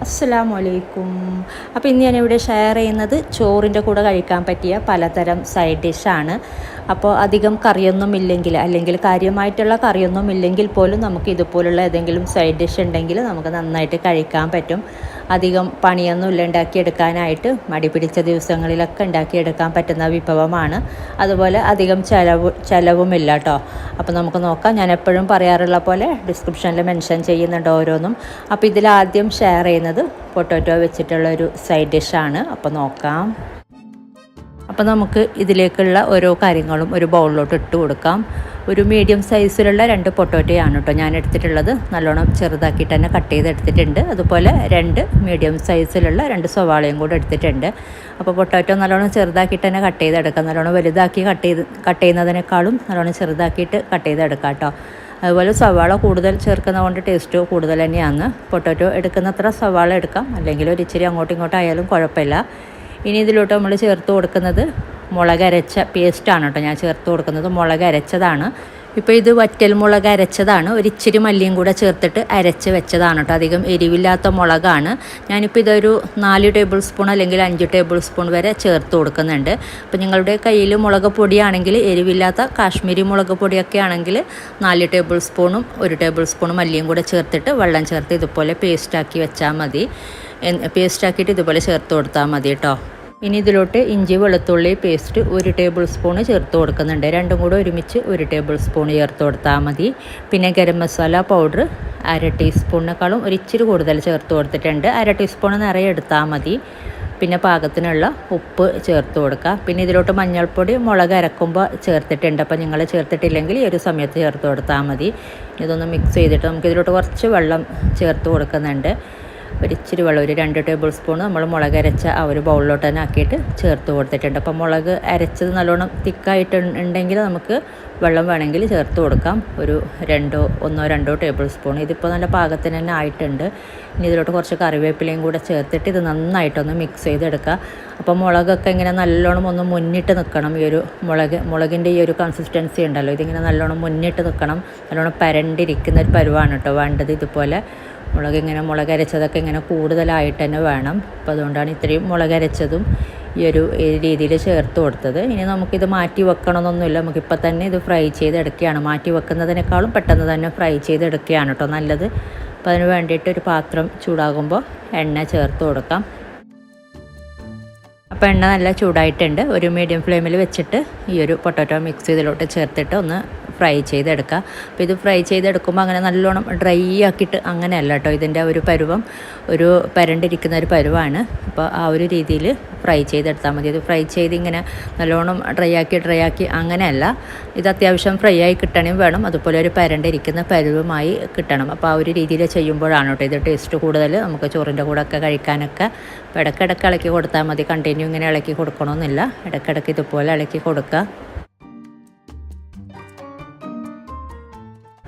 അസ്സലാമു വലൈക്കും അപ്പോൾ ഇന്ന് ഞാനിവിടെ ഷെയർ ചെയ്യുന്നത് ചോറിന്റെ കൂടെ കഴിക്കാൻ പറ്റിയ പലതരം സൈഡ് ഡിഷാണ് അപ്പോൾ അധികം കറിയൊന്നും ഇല്ലെങ്കിൽ അല്ലെങ്കിൽ കാര്യമായിട്ടുള്ള കറിയൊന്നും ഇല്ലെങ്കിൽ പോലും നമുക്ക് ഇതുപോലുള്ള ഏതെങ്കിലും സൈഡ് ഡിഷ് ഉണ്ടെങ്കിൽ നമുക്ക് നന്നായിട്ട് കഴിക്കാൻ പറ്റും. അധികം പണിയൊന്നും ഇല്ല ഉണ്ടാക്കിയെടുക്കാനായിട്ട്. മടി പിടിച്ച ദിവസങ്ങളിലൊക്കെ ഉണ്ടാക്കിയെടുക്കാൻ പറ്റുന്ന വിഭവമാണ്. അതുപോലെ അധികം ചിലവ് ചിലവുമില്ല കേട്ടോ അപ്പോൾ നമുക്ക് നോക്കാം. ഞാൻ എപ്പോഴും പറയാറുള്ള പോലെ ഡിസ്ക്രിപ്ഷനിൽ മെൻഷൻ ചെയ്യുന്നുണ്ട് ഓരോന്നും. അപ്പോൾ ഇതിലാദ്യം ഷെയർ ചെയ്യുന്നത് പൊട്ടോറ്റോ വെച്ചിട്ടുള്ള ഒരു സൈഡ് ഡിഷാണ് അപ്പോൾ നോക്കാം. അപ്പോൾ നമുക്ക് ഇതിലേക്കുള്ള ഓരോ കാര്യങ്ങളും ഒരു ബൗളിലോട്ട് ഇട്ട് കൊടുക്കാം. ഒരു മീഡിയം സൈസിലുള്ള രണ്ട് പൊട്ടോറ്റയാണ് കേട്ടോ ഞാൻ എടുത്തിട്ടുള്ളത്. നല്ലോണം ചെറുതാക്കിയിട്ട് തന്നെ കട്ട് ചെയ്ത് എടുത്തിട്ടുണ്ട്. അതുപോലെ രണ്ട് മീഡിയം സൈസിലുള്ള രണ്ട് സവാളയും കൂടെ എടുത്തിട്ടുണ്ട്. അപ്പോൾ പൊട്ടോറ്റോ നല്ലോണം ചെറുതാക്കിയിട്ട് തന്നെ കട്ട് ചെയ്തെടുക്കാം നല്ലോണം വലുതാക്കി കട്ട് ചെയ്ത് കട്ട് ചെയ്യുന്നതിനേക്കാളും നല്ലോണം ചെറുതാക്കിയിട്ട് കട്ട് ചെയ്തെടുക്കാം കേട്ടോ. അതുപോലെ സവാള കൂടുതൽ ചേർക്കുന്നത് കൊണ്ട് ടേസ്റ്റ് കൂടുതൽ തന്നെയാണ്. പൊട്ടോറ്റോ എടുക്കുന്നത്ര സവാള എടുക്കാം. അല്ലെങ്കിൽ ഒരു ഇച്ചിരി അങ്ങോട്ടും ഇങ്ങോട്ടും ആയാലും കുഴപ്പമില്ല. ഇനി ഇതിലോട്ട് നമ്മൾ ചേർത്ത് കൊടുക്കുന്നത് മുളക് അരച്ച പേസ്റ്റാണ് കേട്ടോ. ഞാൻ ചേർത്ത് കൊടുക്കുന്നത് മുളക് അരച്ചതാണ്. ഇപ്പോൾ ഇത് വറ്റൽ മുളക് അരച്ചതാണ്. ഒരിച്ചിരി മല്ലിയും കൂടെ ചേർത്തിട്ട് അരച്ച് വെച്ചതാണ് കേട്ടോ. അധികം എരിവില്ലാത്ത മുളകാണ്. ഞാനിപ്പോൾ ഇതൊരു നാല് ടേബിൾ സ്പൂൺ അല്ലെങ്കിൽ അഞ്ച് ടേബിൾ സ്പൂൺ വരെ ചേർത്ത് കൊടുക്കുന്നുണ്ട്. അപ്പോൾ നിങ്ങളുടെ കയ്യിൽ മുളക് പൊടിയാണെങ്കിൽ എരിവില്ലാത്ത കാശ്മീരി മുളക് പൊടിയൊക്കെ ആണെങ്കിൽ നാല് ടേബിൾ സ്പൂണും ഒരു ടേബിൾ സ്പൂണും മല്ലിയും കൂടെ ചേർത്തിട്ട് വെള്ളം ചേർത്ത് ഇതുപോലെ പേസ്റ്റാക്കി വെച്ചാൽ മതി. പേസ്റ്റാക്കിയിട്ട് ഇതുപോലെ ചേർത്ത് കൊടുത്താൽ മതി കേട്ടോ ഇനി ഇതിലോട്ട് ഇഞ്ചി വെളുത്തുള്ളി പേസ്റ്റ് ഒരു ടേബിൾ സ്പൂൺ ചേർത്ത് കൊടുക്കുന്നുണ്ട്. രണ്ടും കൂടെ ഒരുമിച്ച് ഒരു ടേബിൾ സ്പൂൺ ചേർത്ത് കൊടുത്താൽ മതി. പിന്നെ ഗരം മസാല പൗഡർ അര ടീസ്പൂണിനേക്കാളും ഒരു ഇച്ചിരി കൂടുതൽ ചേർത്ത് കൊടുത്തിട്ടുണ്ട്. അര ടീസ്പൂൺ നിറയെ എടുത്താൽ മതി. പിന്നെ പാകത്തിനുള്ള ഉപ്പ് ചേർത്ത് കൊടുക്കുക പിന്നെ ഇതിലോട്ട് മഞ്ഞൾപ്പൊടി മുളക് അരക്കുമ്പോൾ ചേർത്തിട്ടുണ്ട്. അപ്പോൾ നിങ്ങൾ ചേർത്തിട്ടില്ലെങ്കിൽ ഈ ഒരു സമയത്ത് ചേർത്ത് കൊടുത്താൽ മതി. ഇതൊന്ന് മിക്സ് ചെയ്തിട്ട് നമുക്ക് ഇതിലോട്ട് കുറച്ച് വെള്ളം ചേർത്ത് കൊടുക്കുന്നുണ്ട്. ഒരു ഇച്ചിരി വെള്ളം ഒരു രണ്ട് ടേബിൾ സ്പൂൺ നമ്മൾ മുളക് അരച്ച ആ ഒരു ബൗളിലോട്ട് തന്നെ ആക്കിയിട്ട് ചേർത്ത് കൊടുത്തിട്ടുണ്ട്. അപ്പോൾ മുളക് അരച്ചത് നല്ലോണം തിക്കായിട്ട് ഉണ്ടെങ്കിൽ നമുക്ക് വെള്ളം വേണമെങ്കിൽ ചേർത്ത് കൊടുക്കാം. ഒരു രണ്ടോ ഒന്നോ രണ്ടോ ടേബിൾ സ്പൂൺ ഇതിപ്പോൾ നല്ല പാകത്തിന് തന്നെ ആയിട്ടുണ്ട്. ഇനി ഇതിലോട്ട് കുറച്ച് കറിവേപ്പിലയും കൂടെ ചേർത്തിട്ട് ഇത് നന്നായിട്ടൊന്ന് മിക്സ് ചെയ്തെടുക്കുക. അപ്പോൾ മുളകൊക്കെ ഇങ്ങനെ നല്ലോണം ഒന്ന് മുന്നിട്ട് നിൽക്കണം. ഈ ഒരു മുളക് മുളകിന്റെ ഈ ഒരു കൺസിസ്റ്റൻസി ഉണ്ടല്ലോ ഇതിങ്ങനെ നല്ലോണം മുന്നിട്ട് നിൽക്കണം. നല്ലോണം പരണ്ടിരിക്കുന്ന ഒരു പരുവാണ് കേട്ടോ വേണ്ടത് ഇതുപോലെ. മുളക് ഇങ്ങനെ മുളകരച്ചതൊക്കെ ഇങ്ങനെ കൂടുതലായിട്ട് തന്നെ വേണം. അപ്പോൾ അതുകൊണ്ടാണ് ഇത്രയും മുളകരച്ചതും ഈ ഒരു രീതിയിൽ ചേർത്ത് കൊടുത്തത്. ഇനി നമുക്കിത് മാറ്റി വെക്കണമെന്നൊന്നുമില്ല നമുക്കിപ്പോൾ തന്നെ ഇത് ഫ്രൈ ചെയ്തെടുക്കുകയാണ്. മാറ്റി വെക്കുന്നതിനേക്കാളും പെട്ടെന്ന് തന്നെ ഫ്രൈ ചെയ്തെടുക്കുകയാണ് കേട്ടോ നല്ലത്. അപ്പോൾ അതിന് വേണ്ടിയിട്ട് ഒരു പാത്രം ചൂടാകുമ്പോൾ എണ്ണ ചേർത്ത് കൊടുക്കാം. അപ്പോൾ എണ്ണ നല്ല ചൂടായിട്ടുണ്ട്. ഒരു മീഡിയം ഫ്ലെയിമിൽ വെച്ചിട്ട് ഈ ഒരു പൊട്ടാറ്റോ മിക്സ് ഇതിലോട്ട് ചേർത്തിട്ട് ഒന്ന് ഫ്രൈ ചെയ്തെടുക്കുക അപ്പോൾ ഇത് ഫ്രൈ ചെയ്തെടുക്കുമ്പോൾ അങ്ങനെ നല്ലോണം ഡ്രൈ ആക്കിയിട്ട് അങ്ങനെയല്ല കേട്ടോ ഇതിന്റെ ഒരു പരുവം ഒരു പരണ്ടിരിക്കുന്ന ഒരു പരുവാണ്. അപ്പോൾ ആ ഒരു രീതിയിൽ ഫ്രൈ ചെയ്തെടുത്താൽ മതി. ഇത് ഫ്രൈ ചെയ്ത് ഇങ്ങനെ നല്ലോണം ഡ്രൈ ആക്കി ഡ്രൈ ആക്കി അങ്ങനെയല്ല. ഇത് അത്യാവശ്യം ഫ്രൈ ആയി കിട്ടണം വേണം. അതുപോലെ ഒരു പരണ്ടിരിക്കുന്ന പരുവമായി കിട്ടണം. അപ്പോൾ ആ ഒരു രീതിയിൽ ചെയ്യുമ്പോഴാണ് കേട്ടോ ഇത് ടേസ്റ്റ് കൂടുതൽ നമുക്ക് ചോറിന്റെ കൂടെ ഒക്കെ കഴിക്കാനൊക്കെ അപ്പോൾ ഇടയ്ക്കിടയ്ക്ക് ഇളക്കി കൊടുത്താൽ മതി. കണ്ടിന്യൂ ഇങ്ങനെ ഇളക്കി കൊടുക്കണമെന്നില്ല. ഇടയ്ക്കിടയ്ക്ക് ഇതുപോലെ ഇളക്കി കൊടുക്കുക.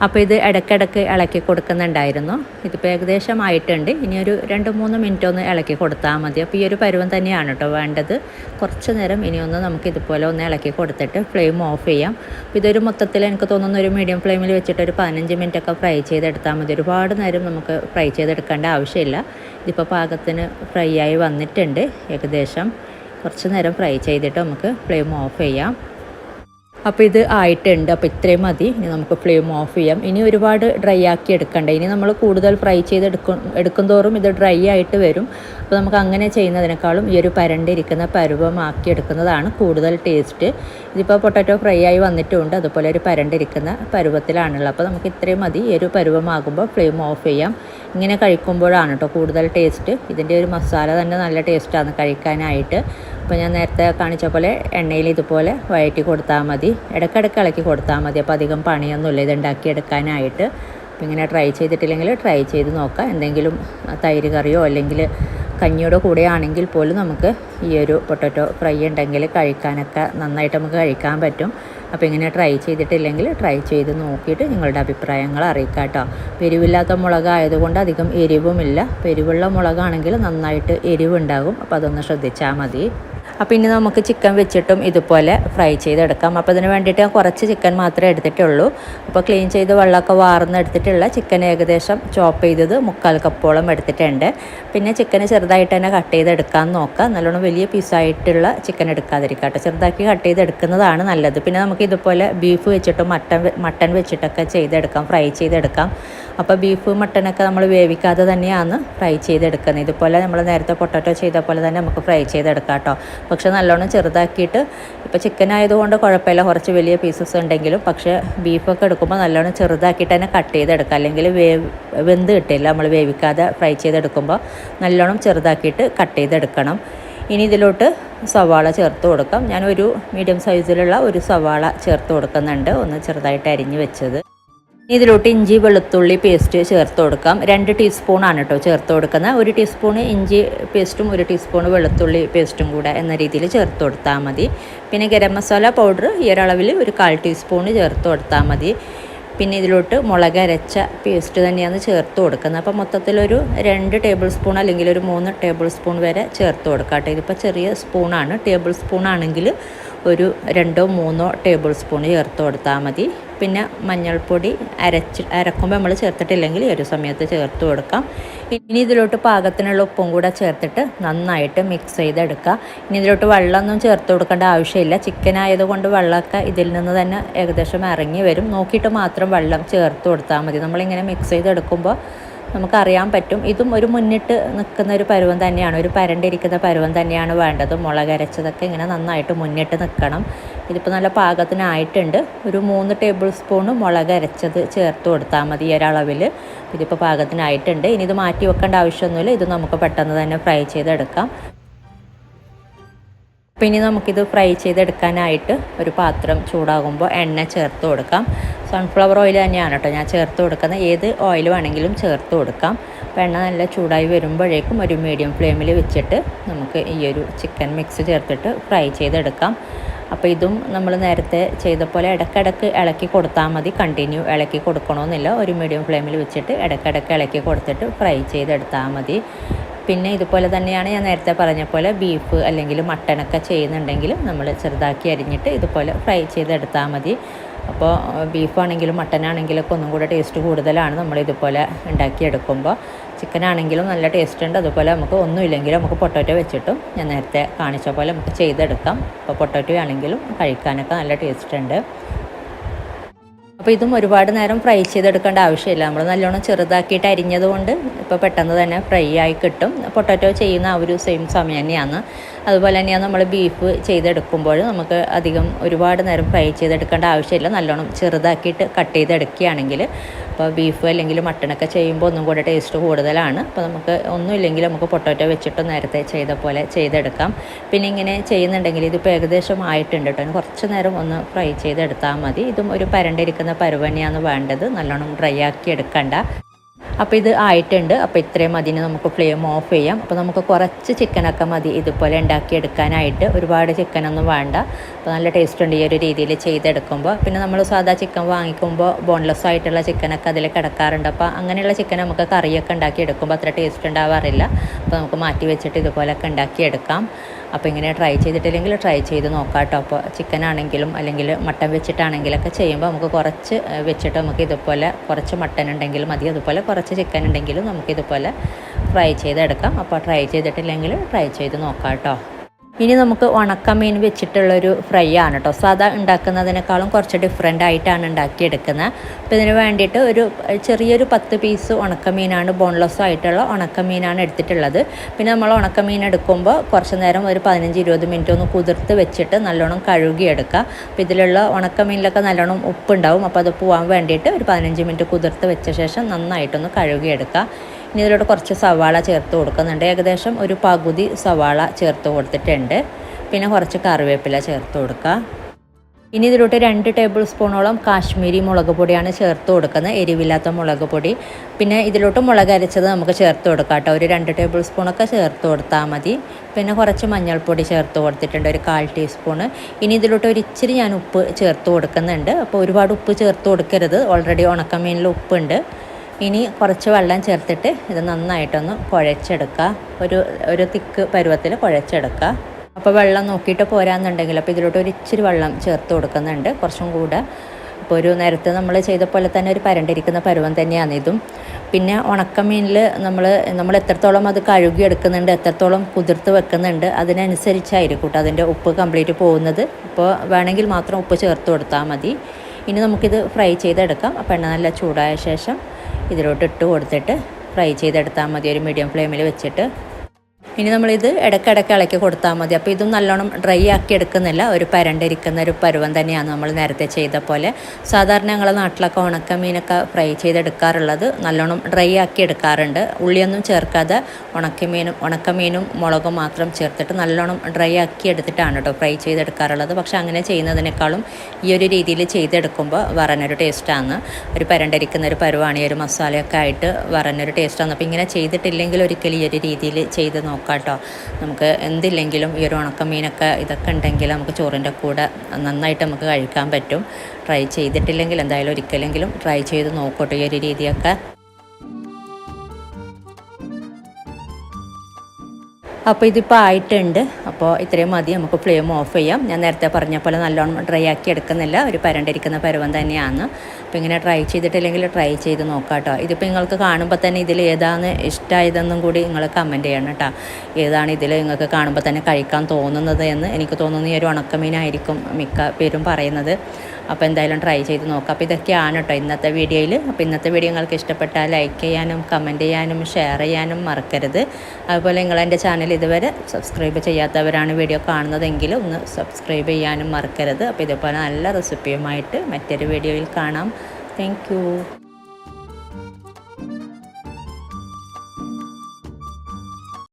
അപ്പോൾ ഇത് ഇടയ്ക്കിടയ്ക്ക് ഇളക്കി കൊടുക്കുന്നുണ്ടായിരുന്നു. ഇതിപ്പോൾ ഏകദേശം ആയിട്ടുണ്ട് ഇനി ഒരു രണ്ട് മൂന്ന് മിനിറ്റ് ഒന്ന് ഇളക്കി കൊടുത്താൽ മതി. അപ്പോൾ ഈ ഒരു പരുവം തന്നെയാണ് കേട്ടോ വേണ്ടത്. കുറച്ച് നേരം ഇനി ഒന്ന് നമുക്ക് ഇതുപോലെ ഒന്ന് ഇളക്കി കൊടുത്തിട്ട് ഫ്ലെയിം ഓഫ് ചെയ്യാം. ഇതൊരു മൊത്തത്തിൽ എനിക്ക് തോന്നുന്ന ഒരു മീഡിയം ഫ്ലെയിമിൽ വെച്ചിട്ട് ഒരു പതിനഞ്ച് മിനിറ്റ് ഒക്കെ ഫ്രൈ ചെയ്തെടുത്താൽ മതി. ഒരുപാട് നേരം നമുക്ക് ഫ്രൈ ചെയ്തെടുക്കേണ്ട ആവശ്യമില്ല. ഇതിപ്പോൾ പാകത്തിന് ഫ്രൈ ആയി വന്നിട്ടുണ്ട്. ഏകദേശം കുറച്ച് നേരം ഫ്രൈ ചെയ്തിട്ട് നമുക്ക് ഫ്ലെയിം ഓഫ് ചെയ്യാം. അപ്പോൾ ഇത് ആയിട്ടുണ്ട്. അപ്പോൾ ഇത്രയും മതി. ഇനി നമുക്ക് ഫ്ലെയിം ഓഫ് ചെയ്യാം. ഇനി ഒരുപാട് ഡ്രൈ ആക്കി എടുക്കണ്ട? ഇനി നമ്മൾ കൂടുതൽ ഫ്രൈ ചെയ്ത് എടുക്കും എടുക്കും തോറും ഇത് ഡ്രൈ ആയിട്ട് വരും. അപ്പോൾ നമുക്ക് അങ്ങനെ ചെയ്യുന്നതിനേക്കാളും ഈ ഒരു പരണ്ടിരിക്കുന്ന പരുവമാക്കി എടുക്കുന്നതാണ് കൂടുതൽ ടേസ്റ്റ്. ഇതിപ്പോൾ പൊട്ടാറ്റോ ഫ്രൈ ആയി വന്നിട്ടുമുണ്ട് അതുപോലെ ഒരു പരണ്ടിരിക്കുന്ന പരുവത്തിലാണുള്ളത്. അപ്പോൾ നമുക്ക് ഇത്രയും മതി. ഈ ഒരു പരുവമാകുമ്പോൾ ഫ്ലെയിം ഓഫ് ചെയ്യാം. ഇങ്ങനെ കഴിക്കുമ്പോഴാണ് കേട്ടോ കൂടുതൽ ടേസ്റ്റ്. ഇതിന്റെ ഒരു മസാല തന്നെ നല്ല ടേസ്റ്റാണ് കഴിക്കാനായിട്ട്. അപ്പോൾ ഞാൻ നേരത്തെ കാണിച്ച പോലെ എണ്ണയിൽ ഇതുപോലെ വഴറ്റി കൊടുത്താൽ മതി. ഇടയ്ക്കിടയ്ക്ക് ഇളക്കി കൊടുത്താൽ മതി. അപ്പോൾ അധികം പണിയൊന്നുമില്ല. ഇത് ഉണ്ടാക്കിയെടുക്കാനായിട്ട് അപ്പോൾ ഇങ്ങനെ ട്രൈ ചെയ്തിട്ടില്ലെങ്കിൽ ട്രൈ ചെയ്ത് നോക്കാം. എന്തെങ്കിലും തൈര് കറിയോ അല്ലെങ്കിൽ കഞ്ഞിയുടെ കൂടെ ആണെങ്കിൽ പോലും നമുക്ക് ഈ ഒരു പൊട്ടറ്റോ ഫ്രൈ ഉണ്ടെങ്കിൽ കഴിക്കാനൊക്കെ നന്നായിട്ട് നമുക്ക് കഴിക്കാൻ പറ്റും. അപ്പോൾ ഇങ്ങനെ ട്രൈ ചെയ്തിട്ടില്ലെങ്കിൽ ട്രൈ ചെയ്ത് നോക്കിയിട്ട് നിങ്ങളുടെ അഭിപ്രായങ്ങൾ അറിയിക്കാം കേട്ടോ. എരിവില്ലാത്ത മുളകായതുകൊണ്ട് അധികം എരിവുമില്ല. എരിവുള്ള മുളകാണെങ്കിൽ നന്നായിട്ട് എരിവുണ്ടാകും. അപ്പോൾ അതൊന്ന് ശ്രദ്ധിച്ചാൽ മതി. അപ്പോൾ ഇനി നമുക്ക് ചിക്കൻ വെച്ചിട്ടും ഇതുപോലെ ഫ്രൈ ചെയ്തെടുക്കാം. അപ്പോൾ അതിന് വേണ്ടിയിട്ട് ഞാൻ കുറച്ച് ചിക്കൻ മാത്രമേ എടുത്തിട്ടുള്ളൂ. അപ്പോൾ ക്ലീൻ ചെയ്ത് വെള്ളമൊക്കെ വാർന്നെടുത്തിട്ടുള്ള ചിക്കൻ ഏകദേശം ചോപ്പ് ചെയ്തത് മുക്കാൽ കപ്പോളം എടുത്തിട്ടുണ്ട്. പിന്നെ ചിക്കൻ ചെറുതായിട്ട് തന്നെ കട്ട് ചെയ്തെടുക്കാൻ നോക്കുക നല്ലോണം വലിയ പീസായിട്ടുള്ള ചിക്കൻ എടുക്കാതിരിക്കട്ടെ. ചെറുതാക്കി കട്ട് ചെയ്തെടുക്കുന്നതാണ് നല്ലത്. പിന്നെ നമുക്ക് ഇതുപോലെ ബീഫ് വെച്ചിട്ടും മട്ടൻ മട്ടൻ വെച്ചിട്ടൊക്കെ ചെയ്തെടുക്കാം ഫ്രൈ ചെയ്തെടുക്കാം. അപ്പോൾ ബീഫ് മട്ടനൊക്കെ നമ്മൾ വേവിക്കാതെ തന്നെയാണ് ഫ്രൈ ചെയ്തെടുക്കുന്നത്. ഇതുപോലെ നമ്മൾ നേരത്തെ പൊട്ടറ്റോ ചെയ്ത പോലെ തന്നെ നമുക്ക് ഫ്രൈ ചെയ്തെടുക്കാം കേട്ടോ. പക്ഷേ നല്ലോണം ചെറുതാക്കിയിട്ട് ഇപ്പോൾ ചിക്കൻ ആയതുകൊണ്ട് കുഴപ്പമില്ല. കുറച്ച് വലിയ പീസസ് ഉണ്ടെങ്കിലും പക്ഷേ ബീഫൊക്കെ എടുക്കുമ്പോൾ നല്ലോണം ചെറുതാക്കിയിട്ട് തന്നെ കട്ട് ചെയ്തെടുക്കുക അല്ലെങ്കിൽ വേവ് വെന്ത് കിട്ടില്ല. നമ്മൾ വേവിക്കാതെ ഫ്രൈ ചെയ്തെടുക്കുമ്പോൾ നല്ലോണം ചെറുതാക്കിയിട്ട് കട്ട് ചെയ്തെടുക്കണം. ഇനി ഇതിലോട്ട് സവാള ചേർത്ത് കൊടുക്കാം. ഞാൻ ഒരു മീഡിയം സൈസിലുള്ള ഒരു സവാള ചേർത്ത് കൊടുക്കുന്നുണ്ട്. ഒന്ന് ചെറുതായിട്ട് അരിഞ്ഞ് വെച്ചത്. ഇതിലോട്ട് ഇഞ്ചി വെളുത്തുള്ളി പേസ്റ്റ് ചേർത്ത് കൊടുക്കാം. രണ്ട് ടീസ്പൂണാണ് കേട്ടോ ചേർത്ത് കൊടുക്കുന്നത്. ഒരു ടീസ്പൂൺ ഇഞ്ചി പേസ്റ്റും ഒരു ടീസ്പൂൺ വെളുത്തുള്ളി പേസ്റ്റും കൂടെ എന്ന രീതിയിൽ ചേർത്ത് കൊടുത്താൽ മതി. പിന്നെ ഗരം മസാല പൗഡർ ഈ ഒരളവിൽ ഒരു കാൽ ടീസ്പൂൺ ചേർത്ത് കൊടുത്താൽ മതി. പിന്നെ ഇതിലോട്ട് മുളക് അരച്ച പേസ്റ്റ് തന്നെയാണ് ചേർത്ത് കൊടുക്കുന്നത്. അപ്പോൾ മൊത്തത്തിലൊരു രണ്ട് ടേബിൾ സ്പൂൺ അല്ലെങ്കിൽ ഒരു മൂന്ന് ടേബിൾ സ്പൂൺ വരെ ചേർത്ത് കൊടുക്കാം കേട്ടോ ഇതിപ്പോൾ ചെറിയ സ്പൂണാണ് ടേബിൾ സ്പൂൺ ആണെങ്കിൽ ഒരു രണ്ടോ മൂന്നോ ടേബിൾ സ്പൂൺ ചേർത്ത് കൊടുത്താൽ മതി. പിന്നെ മഞ്ഞൾപ്പൊടി അരച്ച് അരക്കുമ്പോൾ നമ്മൾ ചേർത്തിട്ടില്ലെങ്കിൽ ഒരു സമയത്ത് ചേർത്ത് കൊടുക്കാം. ഇനി ഇതിലോട്ട് പാകത്തിനുള്ള ഉപ്പും കൂടെ ചേർത്തിട്ട് നന്നായിട്ട് മിക്സ് ചെയ്തെടുക്കുക. ഇനി ഇതിലോട്ട് വെള്ളമൊന്നും ചേർത്ത് കൊടുക്കേണ്ട ആവശ്യമില്ല. ചിക്കൻ ആയതുകൊണ്ട് വെള്ളമൊക്കെ ഇതിൽ നിന്ന് തന്നെ ഏകദേശം ഇറങ്ങി വരും. നോക്കിയിട്ട് മാത്രം വെള്ളം ചേർത്ത് കൊടുത്താൽ മതി. നമ്മളിങ്ങനെ മിക്സ് ചെയ്തെടുക്കുമ്പോൾ നമുക്കറിയാൻ പറ്റും. ഇതും ഒരു മുന്നിട്ട് നിൽക്കുന്ന ഒരു പരുവം തന്നെയാണ്. ഒരു പരണ്ടിരിക്കുന്ന പരുവം തന്നെയാണ് വേണ്ടത്. മുളകരച്ചതൊക്കെ ഇങ്ങനെ നന്നായിട്ട് മുന്നിട്ട് നിൽക്കണം. ഇതിപ്പോൾ നല്ല പാകത്തിനായിട്ടുണ്ട്. ഒരു മൂന്ന് ടേബിൾ സ്പൂണ് മുളക് അരച്ചത് ചേർത്ത് കൊടുത്താൽ മതി ഈ ഒരളവിൽ. ഇതിപ്പോൾ പാകത്തിനായിട്ടുണ്ട്. ഇനി ഇത് മാറ്റി വെക്കേണ്ട ആവശ്യമൊന്നുമില്ല. ഇത് നമുക്ക് പെട്ടെന്ന് തന്നെ ഫ്രൈ ചെയ്തെടുക്കാം. പിന്നെ നമുക്കിത് ഫ്രൈ ചെയ്തെടുക്കാനായിട്ട് ഒരു പാത്രം ചൂടാകുമ്പോൾ എണ്ണ ചേർത്ത് കൊടുക്കാം. സൺഫ്ലവർ ഓയിൽ തന്നെയാണ് കേട്ടോ ഞാൻ ചേർത്ത് കൊടുക്കുന്നത്. ഏത് ഓയിൽ വേണമെങ്കിലും ചേർത്ത് കൊടുക്കാം. അപ്പോൾ എണ്ണ നല്ല ചൂടായി വരുമ്പോഴേക്കും ഒരു മീഡിയം ഫ്ലെയിമിൽ വെച്ചിട്ട് നമുക്ക് ഈ ഒരു ചിക്കൻ മിക്സ് ചേർത്തിട്ട് ഫ്രൈ ചെയ്തെടുക്കാം. അപ്പോൾ ഇതും നമ്മൾ നേരത്തെ ചെയ്ത പോലെ ഇടയ്ക്കിടയ്ക്ക് ഇളക്കി കൊടുത്താൽ മതി. കണ്ടിന്യൂ ഇളക്കി കൊടുക്കണമെന്നില്ല. ഒരു മീഡിയം ഫ്ലെയിമിൽ വെച്ചിട്ട് ഇടയ്ക്കിടയ്ക്ക് ഇളക്കി കൊടുത്തിട്ട് ഫ്രൈ ചെയ്തെടുത്താൽ മതി. പിന്നെ ഇതുപോലെ തന്നെയാണ് ഞാൻ നേരത്തെ പറഞ്ഞ പോലെ ബീഫ് അല്ലെങ്കിൽ മട്ടനൊക്കെ ചെയ്യുന്നുണ്ടെങ്കിൽ നമ്മൾ ചെറുതാക്കി അരിഞ്ഞിട്ട് ഇതുപോലെ ഫ്രൈ ചെയ്തെടുത്താൽ മതി. അപ്പോൾ ബീഫാണെങ്കിലും മട്ടനാണെങ്കിലും ഒക്കെ ഒന്നും കൂടെ ടേസ്റ്റ് കൂടുതലാണ് നമ്മൾ ഇതുപോലെ ഉണ്ടാക്കിയെടുക്കുമ്പോൾ. ചിക്കൻ ആണെങ്കിലും നല്ല ടേസ്റ്റ് ഉണ്ട്. അതുപോലെ നമുക്ക് ഒന്നുമില്ലെങ്കിലും നമുക്ക് പൊട്ടറ്റോ വെച്ചിട്ടും ഞാൻ നേരത്തെ കാണിച്ച പോലെ നമുക്ക് ചെയ്തെടുക്കാം. അപ്പോൾ പൊട്ടറ്റോ ആണെങ്കിലും കഴിക്കാനൊക്കെ നല്ല ടേസ്റ്റ് ഉണ്ട്. അപ്പോൾ ഇതും ഒരുപാട് നേരം ഫ്രൈ ചെയ്തെടുക്കേണ്ട ആവശ്യമില്ല. നമ്മൾ നല്ലോണം ചെറുതാക്കിയിട്ട് അരിഞ്ഞതുകൊണ്ട് ഇപ്പോൾ പെട്ടെന്ന് തന്നെ ഫ്രൈ ആയി കിട്ടും. പൊട്ടറ്റോ ചെയ്യുന്ന ആ ഒരു സെയിം സമയം തന്നെയാണ്. അതുപോലെ തന്നെയാണ് നമ്മൾ ബീഫ് ചെയ്തെടുക്കുമ്പോൾ നമുക്ക് അധികം ഒരുപാട് നേരം ഫ്രൈ ചെയ്തെടുക്കേണ്ട ആവശ്യമില്ല. നല്ലോണം ചെറുതാക്കിയിട്ട് കട്ട് ചെയ്തെടുക്കുകയാണെങ്കിൽ അപ്പോൾ ബീഫ് അല്ലെങ്കിൽ മട്ടണൊക്കെ ചെയ്യുമ്പോൾ ഒന്നും കൂടെ ടേസ്റ്റ് കൂടുതലാണ്. അപ്പോൾ നമുക്ക് ഒന്നുമില്ലെങ്കിൽ നമുക്ക് പൊട്ടോറ്റോ വെച്ചിട്ട് നേരത്തെ ചെയ്ത പോലെ ചെയ്തെടുക്കാം. പിന്നെ ഇങ്ങനെ ചെയ്യുന്നുണ്ടെങ്കിൽ ഇതിപ്പോൾ ഏകദേശം ആയിട്ടുണ്ട് കേട്ടോ. കുറച്ച് നേരം ഒന്ന് ഫ്രൈ ചെയ്തെടുത്താൽ മതി. ഇതും ഒരു പരണ്ടിരിക്കുന്ന പരുവനെയാണ് വേണ്ടത്. നല്ലോണം ഡ്രൈ ആക്കി എടുക്കണ്ട. അപ്പോൾ ഇത് ആയിട്ടുണ്ട്. അപ്പോൾ ഇത്രയും മതി. നമുക്ക് ഫ്ലെയിം ഓഫ് ചെയ്യാം. അപ്പോൾ നമുക്ക് കുറച്ച് ചിക്കനൊക്കെ മതി ഇതുപോലെ ഉണ്ടാക്കിയെടുക്കാനായിട്ട്. ഒരുപാട് ചിക്കനൊന്നും വേണ്ട. അപ്പോൾ നല്ല ടേസ്റ്റ് ഉണ്ട് ഈ ഒരു രീതിയിൽ ചെയ്തെടുക്കുമ്പോൾ. പിന്നെ നമ്മൾ സാധാ ചിക്കൻ വാങ്ങിക്കുമ്പോൾ ബോൺലെസ് ആയിട്ടുള്ള ചിക്കനൊക്കെ അതിൽ കിടക്കാറുണ്ട്. അപ്പോൾ അങ്ങനെയുള്ള ചിക്കൻ നമുക്ക് കറിയൊക്കെ ഉണ്ടാക്കിയെടുക്കുമ്പോൾ അത്ര ടേസ്റ്റ് ഉണ്ടാവാറില്ല. അപ്പോൾ നമുക്ക് മാറ്റി വെച്ചിട്ട് ഇതുപോലെയൊക്കെ ഉണ്ടാക്കിയെടുക്കാം. അപ്പോൾ ഇങ്ങനെ ട്രൈ ചെയ്തിട്ടില്ലെങ്കിൽ ട്രൈ ചെയ്ത് നോക്കാം കേട്ടോ അപ്പോൾ ചിക്കൻ ആണെങ്കിലും അല്ലെങ്കിൽ മട്ടൻ വെച്ചിട്ടാണെങ്കിലൊക്കെ ചെയ്യുമ്പോൾ നമുക്ക് കുറച്ച് വെച്ചിട്ട് നമുക്ക് ഇതുപോലെ കുറച്ച് മട്ടൻ ഉണ്ടെങ്കിലും മതി. അതുപോലെ കുറച്ച് ചിക്കൻ ഉണ്ടെങ്കിലും നമുക്കിതുപോലെ ഫ്രൈ ചെയ്തെടുക്കാം. അപ്പോൾ ട്രൈ ചെയ്തിട്ടില്ലെങ്കിൽ ട്രൈ ചെയ്ത് നോക്കാം കേട്ടോ ഇനി നമുക്ക് ഉണക്കമീൻ വെച്ചിട്ടുള്ളൊരു ഫ്രൈ ആണ് കേട്ടോ സാധാ ഉണ്ടാക്കുന്നതിനേക്കാളും കുറച്ച് ഡിഫറെന്റ് ആയിട്ടാണ് ഉണ്ടാക്കിയെടുക്കുന്നത്. അപ്പോൾ ഇതിന് വേണ്ടിയിട്ട് ഒരു ചെറിയൊരു പത്ത് പീസ് ഉണക്കമീനാണ് ബോൺലെസ് ആയിട്ടുള്ള ഉണക്കമീനാണ് എടുത്തിട്ടുള്ളത്. പിന്നെ നമ്മൾ ഉണക്കമീൻ എടുക്കുമ്പോൾ കുറച്ച് നേരം ഒരു പതിനഞ്ച് ഇരുപത് മിനിറ്റ് ഒന്ന് കുതിർത്ത് വെച്ചിട്ട് നല്ലോണം കഴുകിയെടുക്കുക. അപ്പോൾ ഇതിലുള്ള ഉണക്കമീനിലൊക്കെ നല്ലോണം ഉപ്പുണ്ടാവും. അപ്പോൾ അത് പോകാൻ വേണ്ടിയിട്ട് ഒരു പതിനഞ്ച് മിനിറ്റ് കുതിർത്ത് വെച്ച ശേഷം നന്നായിട്ടൊന്ന് കഴുകിയെടുക്കുക. ഇനി ഇതിലോട്ട് കുറച്ച് സവാള ചേർത്ത് കൊടുക്കുന്നുണ്ട്. ഏകദേശം ഒരു പകുതി സവാള ചേർത്ത് കൊടുത്തിട്ടുണ്ട്. പിന്നെ കുറച്ച് കറിവേപ്പില ചേർത്ത് കൊടുക്കുക ഇനി ഇതിലോട്ട് രണ്ട് ടേബിൾ സ്പൂണോളം കാശ്മീരി മുളക് പൊടിയാണ് ചേർത്ത് കൊടുക്കുന്നത്. എരിവില്ലാത്ത മുളക് പൊടി. പിന്നെ ഇതിലോട്ട് മുളക് അരച്ചത് നമുക്ക് ചേർത്ത് കൊടുക്കാം കേട്ടോ. ഒരു രണ്ട് ടേബിൾ സ്പൂണൊക്കെ ചേർത്ത് കൊടുത്താൽ മതി. പിന്നെ കുറച്ച് മഞ്ഞൾപ്പൊടി ചേർത്ത് കൊടുത്തിട്ടുണ്ട്. ഒരു കാൽ ടീസ്പൂൺ ഇനി ഇതിലോട്ട് ഒരു ഇച്ചിരി ഞാൻ ഉപ്പ് ചേർത്ത് കൊടുക്കുന്നുണ്ട്. അപ്പോൾ ഒരുപാട് ഉപ്പ് ചേർത്ത് കൊടുക്കരുത്. ഓൾറെഡി ഉണക്കമീനിൽ ഉപ്പുണ്ട്. ഇനി കുറച്ച് വെള്ളം ചേർത്തിട്ട് ഇത് നന്നായിട്ടൊന്ന് കുഴച്ചെടുക്കുക. ഒരു ഒരു തിക്ക് പരുവത്തിൽ കുഴച്ചെടുക്കുക. അപ്പോൾ വെള്ളം നോക്കിയിട്ട് പോരാന്നുണ്ടെങ്കിൽ അപ്പോൾ ഇതിലോട്ട് ഒരു ഇച്ചിരി വെള്ളം ചേർത്ത് കൊടുക്കുന്നുണ്ട്. കുറച്ചും കൂടെ. അപ്പോൾ ഒരു നേരത്തെ നമ്മൾ ചെയ്ത പോലെ തന്നെ ഒരു പരണ്ടിരിക്കുന്ന പരുവം തന്നെയാണ് ഇതും. പിന്നെ ഉണക്കമീനിൽ നമ്മൾ നമ്മൾ എത്രത്തോളം അത് കഴുകി എടുക്കുന്നുണ്ട് എത്രത്തോളം കുതിർത്ത് വെക്കുന്നുണ്ട് അതിനനുസരിച്ചായിരിക്കും കേട്ടോ അതിന്റെ ഉപ്പ് കംപ്ലീറ്റ് പോകുന്നത്. അപ്പോൾ വേണമെങ്കിൽ മാത്രം ഉപ്പ് ചേർത്ത് കൊടുത്താൽ മതി. ഇനി നമുക്കിത് ഫ്രൈ ചെയ്തെടുക്കാം. അപ്പോൾ എണ്ണ നല്ല ചൂടായ ശേഷം ഇതിലോട്ട് ഇട്ട് കൊടുത്തിട്ട് ഫ്രൈ ചെയ്തെടുത്താൽ മതി. ഒരു മീഡിയം ഫ്ലെയിമിൽ വെച്ചിട്ട് ഇനി നമ്മളിത് ഇടയ്ക്കിടയ്ക്ക് ഇളക്കി കൊടുത്താൽ മതി. അപ്പോൾ ഇതും നല്ലോണം ഡ്രൈ ആക്കി എടുക്കുന്നില്ല. ഒരു പരണ്ടിരിക്കുന്ന ഒരു പരുവം തന്നെയാണ് നമ്മൾ നേരത്തെ ചെയ്ത പോലെ. സാധാരണ ഞങ്ങളെ നാട്ടിലൊക്കെ ഉണക്ക മീനൊക്കെ ഫ്രൈ ചെയ്തെടുക്കാറുള്ളത് നല്ലോണം ഡ്രൈ ആക്കി എടുക്കാറുണ്ട്. ഉള്ളിയൊന്നും ചേർക്കാതെ ഉണക്കമീനും ഉണക്കമീനും മുളകും മാത്രം ചേർത്തിട്ട് നല്ലോണം ഡ്രൈ ആക്കി എടുത്തിട്ടാണ് കേട്ടോ ഫ്രൈ ചെയ്തെടുക്കാറുള്ളത്. പക്ഷെ അങ്ങനെ ചെയ്യുന്നതിനേക്കാളും ഈ ഒരു രീതിയിൽ ചെയ്തെടുക്കുമ്പോൾ വറനൊരു ടേസ്റ്റാണ്. ഒരു പരണ്ടിരിക്കുന്ന ഒരു പരുവാണ് ഈ ഒരു മസാലയൊക്കെ ആയിട്ട് വറനൊരു ടേസ്റ്റാണ്. അപ്പോൾ ഇങ്ങനെ ചെയ്തിട്ടില്ലെങ്കിൽ ഒരിക്കലും ഈ ഒരു രീതിയിൽ ചെയ്ത് നോക്കാം കേട്ടോ. നമുക്ക് എന്തില്ലെങ്കിലും ഈ ഒരു ഉണക്കമീനൊക്കെ ഇതൊക്കെ ഉണ്ടെങ്കിൽ നമുക്ക് ചോറിന്റെ കൂടെ നന്നായിട്ട് നമുക്ക് കഴിക്കാൻ പറ്റും. ട്രൈ ചെയ്തിട്ടില്ലെങ്കിൽ എന്തായാലും ഒരിക്കലെങ്കിലും ട്രൈ ചെയ്ത് നോക്കട്ടെ ഈ ഒരു രീതിയൊക്കെ. അപ്പോൾ ഇതിപ്പോൾ ആയിട്ടുണ്ട്. അപ്പോൾ ഇത്രയും മതി നമുക്ക് ഫ്ലെയിം ഓഫ് ചെയ്യാം. ഞാൻ നേരത്തെ പറഞ്ഞ പോലെ നല്ലോണം ഡ്രൈ ആക്കി എടുക്കുന്നില്ല. ഒരു പരണ്ടിരിക്കുന്ന പരുവം തന്നെയാണ്. അപ്പോൾ ഇങ്ങനെ ട്രൈ ചെയ്തിട്ടില്ലെങ്കിൽ ട്രൈ ചെയ്ത് നോക്കാം കേട്ടോ ഇതിപ്പോൾ നിങ്ങൾക്ക് കാണുമ്പോൾ തന്നെ ഇതിൽ ഏതാണ് ഇഷ്ടമായതെന്നും കൂടി നിങ്ങൾ കമന്റ് ചെയ്യണം കേട്ടോ. ഏതാണ് ഇതിൽ നിങ്ങൾക്ക് കാണുമ്പോൾ തന്നെ കഴിക്കാൻ തോന്നുന്നത് എന്ന്. എനിക്ക് തോന്നുന്നു ഈ ഒരു ഉണക്കമീനായിരിക്കും മിക്ക പേരും പറയുന്നത്. അപ്പോൾ എന്തായാലും ട്രൈ ചെയ്ത് നോക്കാം. അപ്പോൾ ഇതൊക്കെയാണ് കേട്ടോ ഇന്നത്തെ വീഡിയോയിൽ അപ്പോൾ ഇന്നത്തെ വീഡിയോ നിങ്ങൾക്ക് ഇഷ്ടപ്പെട്ടാൽ ലൈക്ക് ചെയ്യാനും കമന്റ് ചെയ്യാനും ഷെയർ ചെയ്യാനും മറക്കരുത്. അതുപോലെ നിങ്ങൾ എന്റെ ചാനൽ ഇതുവരെ സബ്സ്ക്രൈബ് ചെയ്യാത്തവരാണ് വീഡിയോ കാണുന്നതെങ്കിൽ ഒന്ന് സബ്സ്ക്രൈബ് ചെയ്യാനും മറക്കരുത്. അപ്പോൾ ഇതുപോലെ നല്ല റെസിപ്പിയുമായിട്ട് മറ്റൊരു വീഡിയോയിൽ കാണാം. താങ്ക്